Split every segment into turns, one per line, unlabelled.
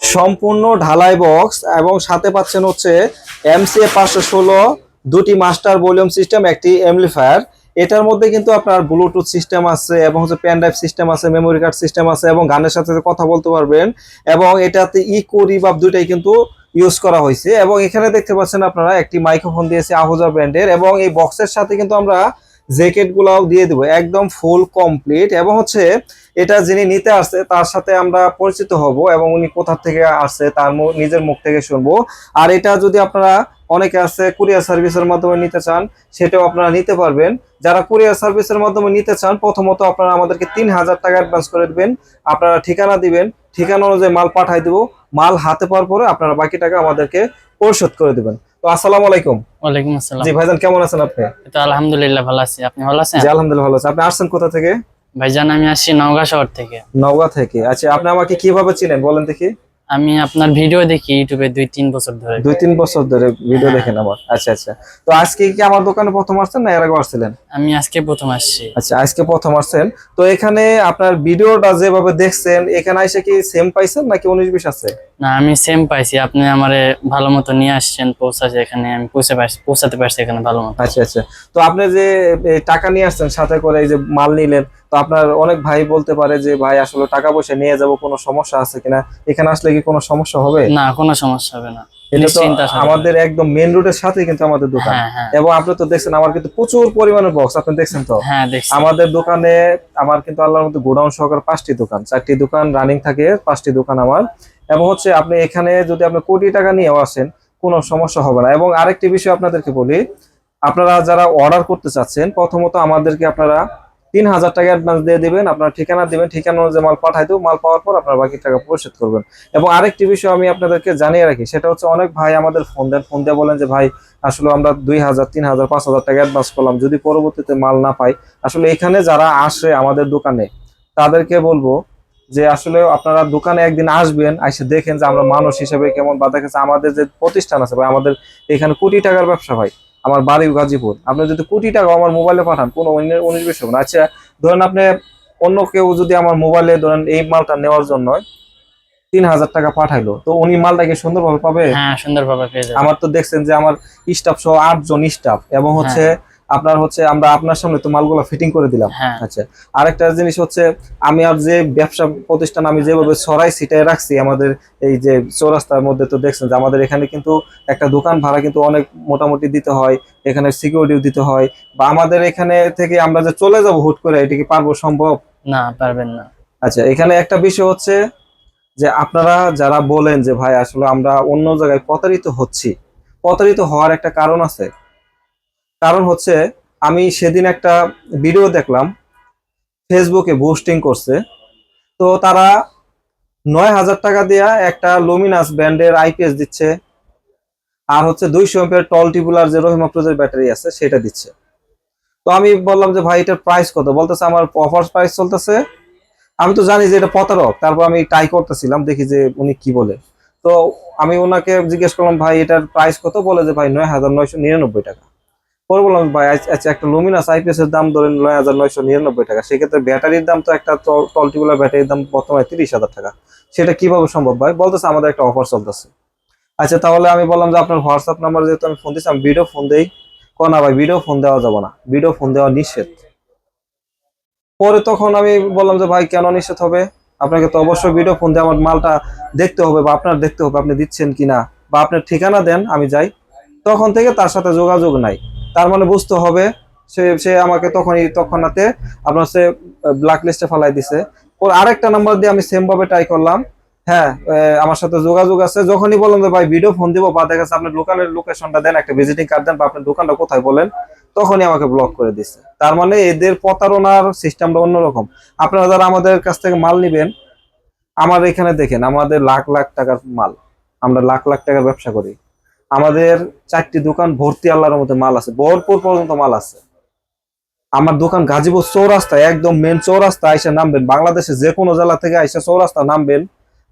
সম্পূর্ণ ঢালাই বক্স এবং সাথে পাচ্ছেন হচ্ছে এমসিএ পাঁচশো ষোলো, দুটি মাস্টার ভলিউম সিস্টেম, একটি এমপ্লিফায়ার এটার মধ্যে কিন্তু আপনার ব্লুটুথ সিস্টেম আছে এবং হচ্ছে পেন ড্রাইভ সিস্টেম আছে মেমোরি কার্ড সিস্টেম আছে এবং গানের সাথে কথা বলতে পারবেন এবং এটাতে ইকো রিভাব দুটাই কিন্তু ইউজ করা হয়েছে এবং এখানে দেখতে পাচ্ছেন আপনারা একটি মাইক্রোফোন দিয়েছে আহুজা ব্র্যান্ডের এবং এই বক্সের সাথে কিন্তু আমরা জ্যাকেট গুলাও দিয়ে দেবো, একদম ফুল কমপ্লিট এবং হচ্ছে এটা যিনি নিতে আসছে, তার সাথে আমরা পরিচিত হব এবং উনি কোথা থেকে আসছে, তার নিজের মুখ থেকে শুনব। আর এটা যদি আপনারা অনেকে আছে কুরিয়ার সার্ভিসের মাধ্যমে নিতে চান, সেটাও আপনারা নিতে পারবেন। যারা কুরিয়ার সার্ভিসের মাধ্যমে নিতে চান, প্রথমত আপনারা আমাদেরকে তিন হাজার টাকা অ্যাডভান্স করে দেবেন। আপনারা ঠিকানা দিবেন। ঠিকানা অনুযায়ী মাল পাঠাই দেবো। মাল হাতে পাওয়ার পরে আপনারা বাকি টাকা আমাদেরকে পরিশোধ করে দিবেন। তো আসসালামু আলাইকুম।
ওয়ালাইকুম আসসালাম।
জি ভাইজান কেমন আছেন আপনি?
তো আলহামদুলিল্লাহ ভালো আছি। আপনি ভালো আছেন?
জি আলহামদুলিল্লাহ ভালো আছি। আপনি আসছেন কোথা থেকে?
ভাইজান আমি আসছি নওগাঁ শহর থেকে।
নওগাঁ থেকে। আচ্ছা আপনি আমাকে কীভাবে চিনেন বলেন দেখি।
আমি আপনার ভিডিও দেখি ইউটিউবে দুই তিন বছর ধরে।
দুই তিন বছর ধরে ভিডিও। দেখেন আমার। আচ্ছা আচ্ছা। তো আজকে কি আমার দোকানে প্রথম আসছেন না এর আগে আসছিলেন?
আমি আজকে প্রথম আসছি।
আচ্ছা আজকে প্রথম আসছেন। তো এখানে আপনার ভিডিওটা যেভাবে দেখছেন এখানে এসে কি সেম পাইছেন নাকি উনিশ বিশ আছে?
না আমি সেম পাইছি। আপনি আমারে ভালো মতো নিয়ে আসছেন পৌঁছাছে এখানে আমি পৌঁছে পারছি পৌঁছাতে পারছি এখানে ভালো মতো।
আচ্ছা আচ্ছা। তো আপনি যে টাকা নিয়ে আসছেন সাথে করে এই যে মাল নিলেন তো আপনার অনেক ভাই বলতে পারে যে ভাই আসলে টাকা পয়সা নিয়ে যাব কোনো সমস্যা আছে কিনা? এখানে আসলে কি কোনো সমস্যা হবে?
না কোনো সমস্যা হবে না।
আমাদের একদম মেন রোডের সাথে কিন্তু আমাদের দোকান।
হ্যাঁ হ্যাঁ।
এবং আপনি তো দেখছেন আমার কিন্তু প্রচুর পরিমাণের বক্স আপনি দেখছেন তো?
হ্যাঁ
আমাদের দোকানে আমার কিন্তু আল্লাহর মধ্যে গোডাউন সহকারে পাঁচটি দোকান। চারটি দোকান রানিং থাকে পাঁচটি দোকান আমার। এবং হচ্ছে আপনি এখানে যদি আপনি কোটি টাকা নিয়েও আসেন, কোনো সমস্যা হবে না। এবং আরেকটি বিষয় আপনাদেরকে বলি, আপনারা যারা অর্ডার করতে চাচ্ছেন, প্রথমত আমাদেরকে আপনারা তিন হাজার টাকা অ্যাডভান্স দিয়ে দিবেন, আপনার ঠিকানা দেবেন, ঠিকানা অনুযায়ী মাল পাঠাই দেবো, মাল পাওয়ার পর আপনার বাকি টাকা পরিশোধ করবেন। এবং আরেকটি বিষয় আমি আপনাদেরকে জানিয়ে রাখি, সেটা হচ্ছে অনেক ভাই আমাদের ফোন দেন ফোন দিয়ে বলেন যে, ভাই, আসলে আমরা দুই হাজার, তিন হাজার, পাঁচ হাজার টাকা অ্যাডভান্স করলাম, যদি পরবর্তীতে মাল না পাই। আসলে এখানে যারা আসে আমাদের দোকানে, তাদেরকে বলব যে আসলে আপনারা দোকানে একদিন আসবেন এসে দেখেন যে আমরা মানুষ হিসেবে কেমন বা দেখেছে আমাদের যে প্রতিষ্ঠান আছে ভাই আমাদের এখানে কোটি টাকার ব্যবসা ভাই আমার বাড়ি গাজীপুর। আপনি যদি কোটি টাকা আমার মোবাইলে পাঠান কোনো উনিশ বিশ হবে না। আচ্ছা ধরেন আপনি অন্য কেউ যদি আমার মোবাইলে ধরেন এই মালটা নেওয়ার জন্য তিন হাজার টাকা পাঠাইলো তো উনি মালটাকে সুন্দরভাবে পাবে?
হ্যাঁ সুন্দরভাবে পেয়ে যাবে।
আমার তো দেখছেন যে আমার স্টাফ সহ আটজন স্টাফ এবং হচ্ছে আপনার হচ্ছে আমরা আপনার সামনে তো মালগুলো ফিটিং করে দিলাম।
হ্যাঁ।
আচ্ছা আরেকটা জিনিস হচ্ছে আমি আর যে ব্যবসা প্রতিষ্ঠান আমি যেভাবে সরাই সিটাই রাখছি আমাদের এই যে চৌরাস্তার মধ্যে তো দেখছেন যে আমাদের এখানে কিন্তু একটা দোকান ভাড়া কিন্তু অনেক মোটামুটি দিতে হয় এখানে সিকিউরিটিও দিতে হয় বা আমাদের এখানে থেকে আমরা যে চলে যাব হুট করে এটা কি পারব সম্ভব?
না পারবেন না।
আচ্ছা এখানে একটা বিষয় হচ্ছে যে আপনারা যারা বলেন যে ভাই আসলে আমরা অন্য জায়গায় প্রতারিত হচ্ছি প্রতারিত হওয়ার একটা কারণ আছে। কারণ হচ্ছে আমি সেদিন একটা ভিডিও দেখলাম ফেসবুকে বুস্টিং করছে। তো তারা নয় হাজার টাকা দেয়া একটা লুমিনাস ব্র্যান্ডের আইপিএস দিচ্ছে, আর হচ্ছে দুইশো এমপের টল টিপুলার যে রহিমা প্রজের ব্যাটারি আছে সেটা দিচ্ছে। তো আমি বললাম যে, ভাই, এটার প্রাইস কত? বলতেছে, আমার অফার প্রাইস চলতেছে। আমি তো জানি যে এটা প্রতারক, তারপর আমি ট্রাই করতেছিলাম, দেখি যে উনি কি বলে। তো আমি ওনাকে জিজ্ঞেস করলাম, ভাই, এটার প্রাইস কত? বলে যে, ভাই, নয় হাজার নয়শো নিরানব্বই টাকা। পরে বললাম, ভাই আচ্ছা একটা লুমিনাস আইপিএস এর দাম ধরেন নয় হাজার নয়শো নিরানব্বই টাকা। সেক্ষেত্রে ব্যাটারির দাম তো একটা টলটিগুলার ব্যাটারির দাম বর্তমানে তিরিশ হাজার টাকা। সেটা কীভাবে সম্ভব ভাই? বলতেছে, আমাদের একটা অফার চলতেছে। আচ্ছা তাহলে আমি বললাম যে, আপনার হোয়াটসঅ্যাপ নাম্বার যেহেতু আমি ফোন দিচ্ছি আমি ভিডিও ফোন দেই। না ভাই ভিডিও ফোন দেওয়া যাবে না। ভিডিও ফোন দেওয়া নিষেধ। পরে তখন আমি বললাম যে, ভাই, কেন নিষেধ হবে? আপনাকে তো অবশ্যই ভিডিও ফোন দিয়ে আমার মালটা দেখতে হবে বা আপনার দেখতে হবে, আপনি দিচ্ছেন কিনা বা আপনার ঠিকানা দেন, আমি যাই। তখন থেকে তার সাথে যোগাযোগ নাই। তার মানে বুঝতে হবে, সে সে আমাকে তখনই তখনাতে আপনার সে ব্ল্যাক লিস্টে ফেলাই দিছে। ওর আরেকটা নাম্বার দিয়ে আমি সেম ভাবে ট্রাই করলাম। হ্যাঁ আমার সাথে যোগাযোগ আছে। যখনই বললাম যে, ভাই ভিডিও ফোন দিব বা দেখা আপনার লোকালের লোকেশনটা দেন, একটা ভিজিটিং কার্ড দেন বা আপনার দোকানটা কোথায় বলেন, তখনই আমাকে ব্লক করে দিচ্ছে তার মানে এদের প্রতারণার সিস্টেমটা অন্যরকম। আপনারা যারা আমাদের কাছ থেকে মাল নিবেন, আমার এখানে দেখেন, আমাদের লাখ লাখ টাকার মাল। আমরা লাখ লাখ টাকার ব্যবসা করি। আমাদের চারটি দোকান ভর্তি আল্লাহর মধ্যে মাল আছে। ভরপুর পর্যন্ত মাল আছে। আমার দোকান গাজীপুর চৌরাস্তায় একদম মেন চৌরাস্তা, আইসা নামবেন। বাংলাদেশে যে কোনো জেলা থেকে আইসা চৌরাস্তা নামবেন।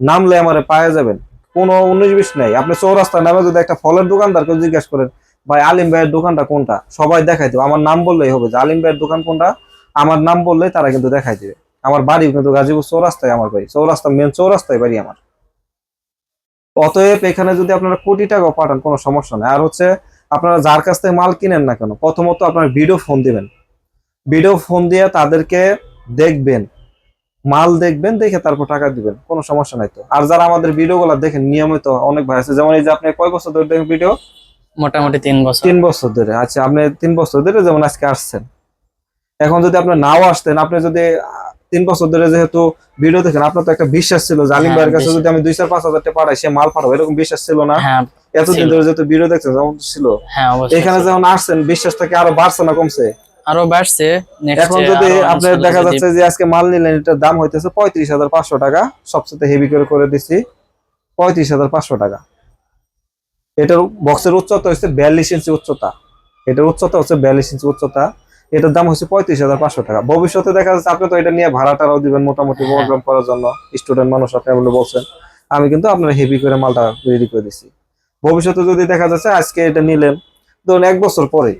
নামলে আমারে পায়ে যাবেন। কোনো উনিশ বিশ নাই। আপনি চৌরাস্তা নামে যদি একটা ফলের দোকানদারকে জিজ্ঞেস করেন, ভাই, আলিম ভাইয়ের দোকানটা কোনটা? সবাই দেখাই দেবে। আমার নাম বললেই হবে যে, আলিম ভাইয়ের দোকান কোনটা? আমার নাম বললেই তারা কিন্তু দেখাই দিবে। আমার বাড়ি কিন্তু গাজীপুর চৌরাস্তায় আমার বাড়ি। চৌরাস্তা মেন চৌরাস্তায় বাড়ি আমার। অতএব এখানে যদি আপনারা কোটি টাকা পাঠান কোনো সমস্যা নেই। আর হচ্ছে আপনারা যার কাছ থেকে মাল কিনেন না কেন প্রথমত আপনার ভিডিও ফোন দিবেন। ভিডিও ফোন দিয়ে তাদেরকে দেখবেন মাল দেখবেন দেখে তারপর টাকা দিবেন কোনো সমস্যা নাই তো। আর যারা আমাদের ভিডিওগুলো দেখেন নিয়মিত অনেক ভাই আছে। যেমন এই যে আপনি কয় বছর ধরে দেখেন ভিডিও?
মোটামুটি তিন বছর।
তিন বছর ধরে। আচ্ছা আপনি তিন বছর ধরে যেমন আজকে আসছেন। এখন যদি আপনি নাও আসতেন আপনি যদি তিন বছর ধরে যেহেতু ভিডিও দেখেন আপনার তো একটা বিশ্বাস ছিল জালিম
হ্যাঁ,
ভাইয়ের কাছে যদি আমি দুই চার পাঁচ হাজার টাকা পাঠাই সে মাল পাঠাবো এরকম বিশ্বাস ছিল না?
হ্যাঁ
এতদিন ধরে যেহেতু ভিডিও দেখছেন যেমন ছিল।
হ্যাঁ
এখানে যখন আসছেন বিশ্বাসটা কি আরও বাড়ছে না কমছে?
আরও বাড়ছে
এখন যদি আপনার দেখা যাচ্ছে যে আজকে মাল নিলেন এটার দাম হইতেছে পঁয়ত্রিশ হাজার পাঁচশো টাকা সবচেয়ে হেভি করে করে দিচ্ছি পঁয়ত্রিশ হাজার পাঁচশো টাকা। এটার বক্সের উচ্চতা হচ্ছে বিয়াল্লিশ ইঞ্চি উচ্চতা। এটার উচ্চতা হচ্ছে বিয়াল্লিশ ইঞ্চি উচ্চতা। এটার দাম হচ্ছে পঁয়ত্রিশ হাজার পাঁচশো টাকা। ভবিষ্যতে দেখা যাচ্ছে আপনি তো এটা নিয়ে ভাড়াটাও দিবেন মোটামুটি
হ্যাঁ।
প্রোগ্রাম করার জন্য। স্টুডেন্ট মানুষ আপনি বলে বলছেন। আমি কিন্তু আপনার হেভি করে মালটা রেডি করে দিছি। ভবিষ্যতে যদি দেখা যাচ্ছে আজকে এটা নিলেন ধরুন এক বছর পরে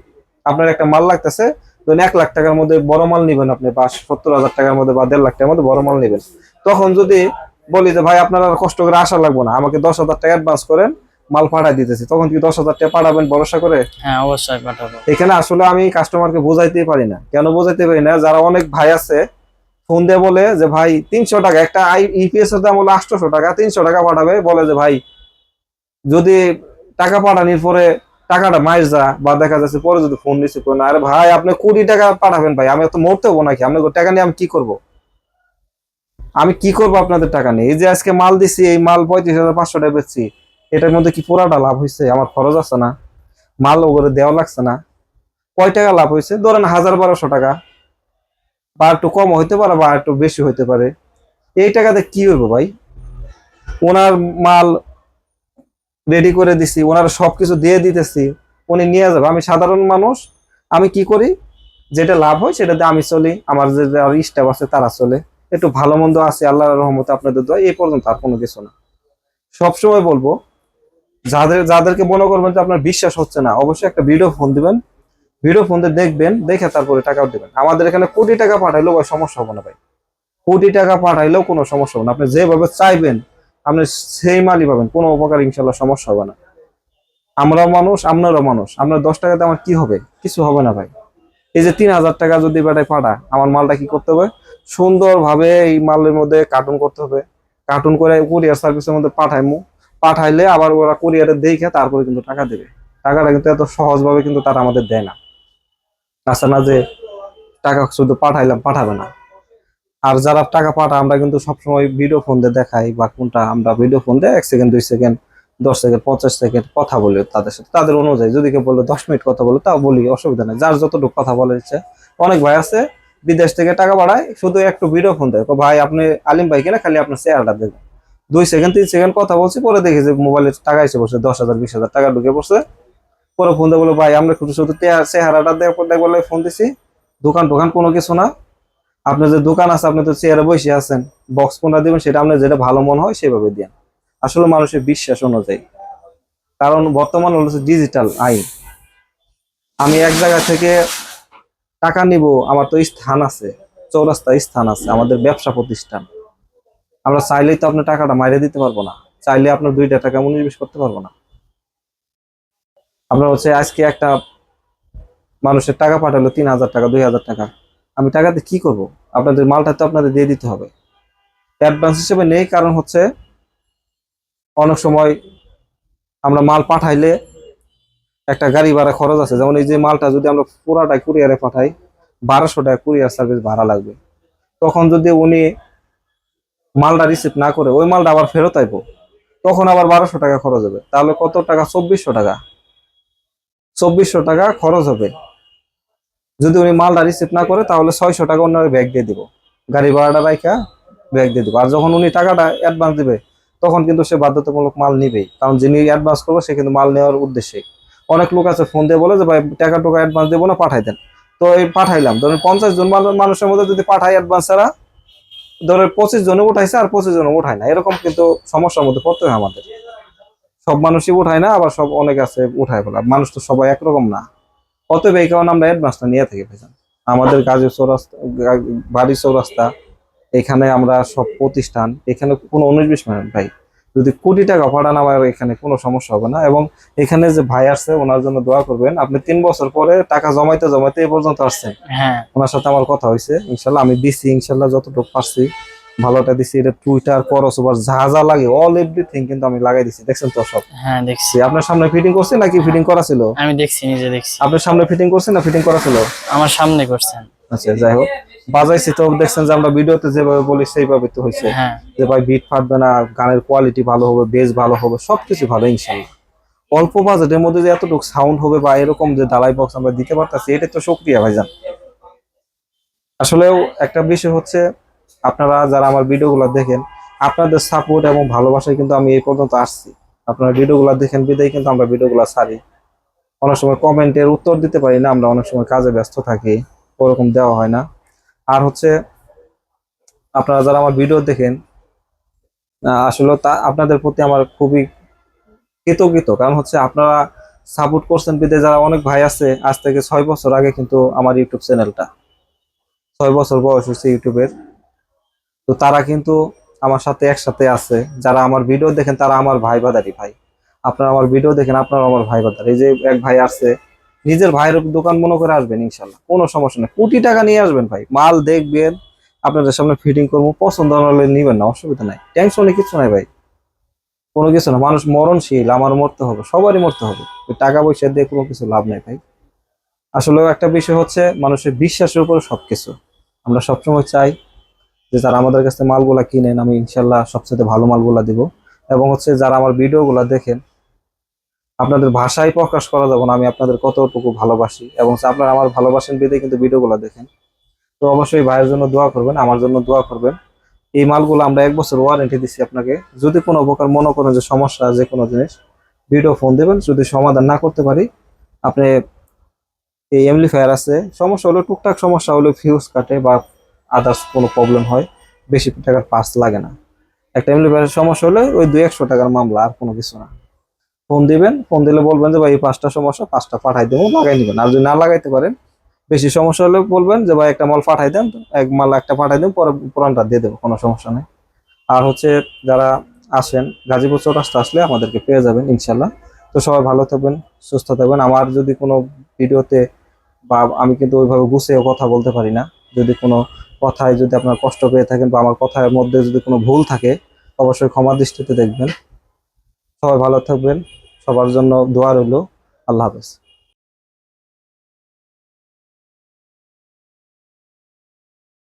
আপনার একটা মাল লাগতেছে ধরুন এক লাখ টাকার মধ্যে বড় মাল নিবেন আপনি বা সত্তর হাজার টাকার মধ্যে বা দেড় লাখ টাকার মধ্যে বড় মাল নেবেন। তখন যদি বলি যে ভাই আপনার কষ্ট করে আসা লাগবো না। আমাকে দশ হাজার টাকা অ্যাডভান্স করেন মাল পাঠাই দিতেছি। তখন কি দশ হাজার টাকা পাঠাবেন ভরসা করে?
হ্যাঁ অবশ্যই পাঠাবো।
এখানে আসলে আমি কাস্টমারকে বোঝাইতেই পারি না। কেন বোঝাইতে পারি না? যারা অনেক ভাই আছে ফোন দিয়ে বলে যে ভাই তিনশো টাকা একটা ইপিএস এর দাম হলো আটশোশো টাকা তিনশো টাকা পাঠাবে। বলে যে ভাই যদি টাকা পাঠানোর পরে টাকাটা মাইর যা বা দেখা যাচ্ছে পরে যদি ফোন রিসিভ করে না। আরে ভাই আপনি কুড়ি টাকা পাঠাবেন ভাই আমি তো মরতে হব নাকি? আপনার টাকা নিয়ে আমি কি করব? আমি কি করব আপনাদের টাকা নিয়ে? এই যে আজকে মাল দিছি এই মাল পঁয়ত্রিশ হাজার পাঁচশো টাকা বেচছি। এটার মধ্যে কি পুরাটা লাভ হয়েছে আমার খরচ আছে না। মাল ওগুলো দেওয়া লাগছে না। কয় টাকা লাভ হয়েছে ধরেন হাজার বারোশো টাকা। বা একটু কম হইতে পারে বা একটু বেশি হইতে পারে। এই টাকাতে কি হইব ভাই? ওনার মাল রেডি করে দিছি, ওনার সবকিছু দিয়ে দিতেছি, উনি নিয়ে যাবে। আমি সাধারণ মানুষ, আমি কি করি? যেটা লাভ হয় সেটাতে আমি চলি, আমার যে স্টাফ আছে তারা চলে। একটু ভালো মন্দ আছে, আল্লাহর রহমতে আপনাদের দোয়া, এই পর্যন্ত আর কোনো কিছু না। সবসময় বলব যাদের যাদেরকে মনে করবেন যে আপনার বিশ্বাস হচ্ছে না, অবশ্যই একটা ভিডিও ফোন দিবেন। ভিডিও ফোন দিয়ে দেখবেন, দেখে তারপরে টাকাও দিবেন। আমাদের এখানে কোটি টাকা পাঠাইলেও ভাই সমস্যা হবে না ভাই। কোটি টাকা পাঠাইলেও কোনো সমস্যা হবে না। আপনি যেভাবে চাইবেন, আপনি সেই মালই পাবেন, কোনো উপকার ইনশাল্লাহ সমস্যা হবে না। আমরাও মানুষ, আপনারও মানুষ। আপনার দশ টাকাতে আমার কি হবে? কিছু হবে না ভাই। এই যে তিন হাজার টাকা যদি বেটায় পাঠা, আমার মালটা কি করতে হবে? সুন্দরভাবে এই মালের মধ্যে কার্টুন করতে হবে। কার্টুন করে কুরিয়ার সার্ভিসের মধ্যে পাঠাইমু। পাঠাইলে আবার ওরা কুরিয়ারে দেখে তারপরে কিন্তু টাকা দেবে। টাকাটা কিন্তু এত সহজভাবে কিন্তু তারা আমাদের দেয় না। আচ্ছা না যে টাকা শুধু পাঠাইলাম, পাঠাবে না। আর যারা টাকা পাঠা আমরা কিন্তু সবসময় ভিডিও ফোন দিয়ে দেখাই বা কোনটা আমরা ভিডিও ফোন দিয়ে এক সেকেন্ড দুই সেকেন্ড দশ সেকেন্ড পঞ্চাশ সেকেন্ড কথা বলি তাদের সাথে। তাদের অনুযায়ী যদি কেউ বলে দশ মিনিট কথা বলো, তাও বলি, অসুবিধা নেই। যার যতটুকু কথা বলে ইচ্ছে অনেক ভাই আছে, বিদেশ থেকে টাকা পাঠায়, শুধু একটু ভিডিও ফোন দেয়। ভাই, আপনি আলিম ভাই কিনা? খালি আপনার চেহারাটা দেখবেন দুই সেকেন্ড তিন সেকেন্ড কথা বলছি, পরে দেখি যে মোবাইলে টাকা এসে পড়ছে, দশ হাজার, বিশ হাজার টাকা ঢুকে পড়ছে। পরে ফোন দিয়ে বলে, ভাই, আমরা শুধু শুধু চেহারাটা দেখে বলে ফোন দিছি। দোকান টোকান কোনো কিছু না। আপনার যে দোকান আছে, আপনি তো চেয়ারে বসে আছেন। বক্স কোনটা দিবেন, সেটা আপনার যেটা ভালো মনে হয়, সেভাবে দেন। আসলে মানুষের বিশ্বাস অনুযায়ী। কারণ বর্তমান হলো ডিজিটাল আইন। আমি এক জায়গা থেকে টাকা নিব, আমার তো স্থান আছে চৌরাস্তা স্থান আছে, আমাদের ব্যবসা প্রতিষ্ঠান। আমরা চাইলেই তো আপনার টাকাটা মাইরে দিতে পারব না। চাইলে আপনার দুইটা টাকা মনোনিবেশ করতে পারব না। আপনার হচ্ছে আজকে একটা মানুষের টাকা পাঠালো তিন হাজার টাকা, দুই হাজার টাকা। আমি টাকাতে কি করব? আপনাদের মালটা তো আপনাদের দিয়ে দিতে হবে। অ্যাডভান্স হিসেবে নেই, কারণ হচ্ছে অনেক সময় আমরা মাল পাঠাইলে একটা গাড়ি ভাড়া খরচ আছে। যেমন এই যে মালটা যদি আমরা পুরাটাই কুরিয়ারে পাঠাই, বারোশো টাকা কুরিয়ার সার্ভিস ভাড়া লাগবে। তখন যদি উনি মালটা রিসিভ না করে ওই মালটা আবার ফেরত আইবো, তখন আবার বারোশো টাকা খরচ হবে। তাহলে কত টাকা? চব্বিশশো টাকা। চব্বিশশো টাকা খরচ হবে। যদি উনি মালটা রিসিভ না করে, তাহলে ছয়শো টাকা অন্য ব্যাগ দিয়ে দিব। গাড়ি ভাড়াটা রাইখা ব্যাগ দিয়ে দিব। আর যখন উনি টাকাটা অ্যাডভান্স দিবে, তখন কিন্তু সে বাধ্যতামূলক মাল নিবেই। কারণ যিনি অ্যাডভান্স করবে, সে কিন্তু মাল নেওয়ার উদ্দেশ্যে অনেক লোক আছে ফোন দিয়ে বলে যে, ভাই, টাকা টোকা অ্যাডভান্স দেবো না, পাঠাই দেন। তো এই পাঠাইলাম। ধরুন পঞ্চাশ জন মানুষের মধ্যে যদি পাঠাই অ্যাডভান্স ছাড়া ধরেন পঁচিশ জনে উঠাইছে আর পঁচিশ জনে উঠায় না। এরকম কিন্তু সমস্যার মধ্যে পড়তে হয় আমাদের। সব মানুষই উঠায় না, আবার সব অনেক আছে উঠায় ফেলা। মানুষ তো সবাই একরকম না। অতএব এই কারণে আমরা অ্যাডভান্সটা নিয়ে থাকি ভাইজান। আমাদের গাজী চৌরাস্তা বাড়ি চৌরাস্তা, এখানে আমরা সব প্রতিষ্ঠান, এখানে কোনো উনিশ বিশ মিনিট ভাই যদি কোটি টাকা পাঠান আমার এখানে কোনো সমস্যা হবে না। এবং এখানে যে ভাই আসছে ওনার জন্য দোয়া করবেন আপনি তিন বছর পরে টাকা জমাইতে জমাইতে এ পর্যন্ত আসছেন।
হ্যাঁ।
ওনার সাথে আমার কথা হয়েছে। ইনশাল্লাহ আমি দিছি ইনশাল্লাহ যতটুকু পারছি। ভালোটা দিছি এটা টুইটার করস ওভার যা যা লাগে অল এভরিথিং কিন্তু আমি লাগাই দিছি। দেখছেন তো সব?
হ্যাঁ দেখছি।
আপনার সামনে ফিটিং করছে নাকি ফিটিং করা ছিল?
আমি দেখছি নিজে দেখছি।
আপনার সামনে ফিটিং করছে না ফিটিং করা ছিল?
আমার সামনে করছেন।
আচ্ছা যাই হোক। বাজাইছি তো দেখছেন যে আমরা ভিডিওতে যেভাবে বলি সেইভাবে তো হয়েছে।
হ্যাঁ।
যে ভাই বিট ফাটবে না গানের কোয়ালিটি ভালো হবে বেস ভালো হবে সবকিছু ভালো ইনশাল্লাহ। অল্প বাজেটের মধ্যে যে এতটুকু সাউন্ড হবে বা এরকম যে ডালাই বক্স আমরা দিতে পারতাছি এটা তো সক্রিয়া ভাইজান। আসলেও একটা বিষয় হচ্ছে আপনারা যারা আমার ভিডিওগুলো দেখেন, আপনাদের সাপোর্ট এবং ভালোবাসায় কিন্তু আমি এই পর্যন্ত আসছি। আপনারা ভিডিওগুলো দেখেন, বিদায় কিন্তু আমরা ভিডিওগুলো ছাড়ি। অনেক সময় কমেন্টের উত্তর দিতে পারি না, আমরা অনেক সময় কাজে ব্যস্ত থাকি, ওরকম দেওয়া হয় না। আর হচ্ছে, আপনারা যারা আমার ভিডিও দেখেন আসলে তা, আপনাদের প্রতি আমার খুবই কৃতজ্ঞত। কারণ হচ্ছে, আপনারা সাপোর্ট করছেন বিদে যারা অনেক ভাই আছে, আজ থেকে ছয় বছর আগে কিন্তু আমার ইউটিউব চ্যানেলটা ছয় বছর বয়স হচ্ছে ইউটিউবের তো তারা কিন্তু আমার সাথে একসাথে আছে। যারা আমার ভিডিও দেখেন, তারা আমার ভাই বাদারি ভাই। আপনারা আমার ভিডিও দেখেন আপনারা আমার ভাই বাদার এই যে এক ভাই আসছে, নিজের ভাইয়ের দোকান মনে করে আসবেন ইনশাল্লাহ, কোনো সমস্যা নেই। কোটি টাকা নিয়ে আসবেন ভাই, মাল দেখবেন, আপনাদের সামনে ফিটিং করব, পছন্দ হলে নিবেন না, অসুবিধা নাই। টেনশনে কিছু নাই ভাই, কোনো কিছু না। মানুষ মরণশীল, আমার মরতে হবে, সবারই মরতে হবে। টাকা পয়সা দিয়ে কোনো কিছু লাভ নেই ভাই। আসলে একটা বিষয় হচ্ছে, মানুষের বিশ্বাসের উপরে সবকিছু। আমরা সবসময় চাই যে যারা আমাদের কাছে মালগুলা কিনেন, আমি ইনশাল্লাহ সবচেয়ে ভালো মালগুলা দিব। এবং হচ্ছে যারা আমার ভিডিওগুলা দেখেন, আপনাদের ভাষায় প্রকাশ করা যাবে না, আমি আপনাদের কতটুকু ভালোবাসি। এবং আপনারা আমার ভালোবাসেন বিদে কিন্তু ভিডিওগুলা দেখেন। তো অবশ্যই ভাইয়ের জন্য দোয়া করবেন, আমার জন্য দোয়া করবেন। এই মালগুলো আমরা এক বছর ওয়ারেন্টি দিচ্ছি আপনাকে। যদি কোনো প্রকার মনে করেন যে সমস্যা, যে কোনো জিনিস ভিডিও ফোন দেবেন। যদি সমাধান না করতে পারি, আপনি এই এমলিফায়ার আছে। সমস্যা হলো, টুকটাক সমস্যা হলো ফিউজ কাটে বা আদার্স কোনো প্রবলেম হয়, বেশি টাকার পাস লাগে না। একটা এমলিফায়ারের সমস্যা হলে ওই দুই একশো টাকার মামলা আর কোনো কিছু না। ফোন দিবেন ফোন দিলে বলবেন যে, ভাই, এই পাঁচটা সমস্যা, পাঁচটা পাঠাই দেবো, লাগাই নেবেন। আর যদি না লাগাইতে পারেন, বেশি সমস্যা হলে বলবেন যে, ভাই, একটা মাল পাঠাই দেন, এক মাল একটা পাঠাই দেন, পরে পুরানটা দিয়ে দেবো, কোনো সমস্যা নেই। আর হচ্ছে যারা আসেন, গাজীপুর চৌরাস্তা আসলে আমাদেরকে পেয়ে যাবেন ইনশাল্লাহ তো সবাই ভালো থাকবেন, সুস্থ থাকবেন। আমার যদি কোনো ভিডিওতে বা আমি কিন্তু ওইভাবে গুছিয়ে কথা বলতে পারি না, যদি কোনো কথায় যদি আপনার কষ্ট পেয়ে থাকেন বা আমার কথার মধ্যে যদি কোনো ভুল থাকে, অবশ্যই ক্ষমা দৃষ্টিতে দেখবেন। সবাই ভালো থাকবেন, সবার জন্য দোয়া রইল। আল্লাহ হাফেজ।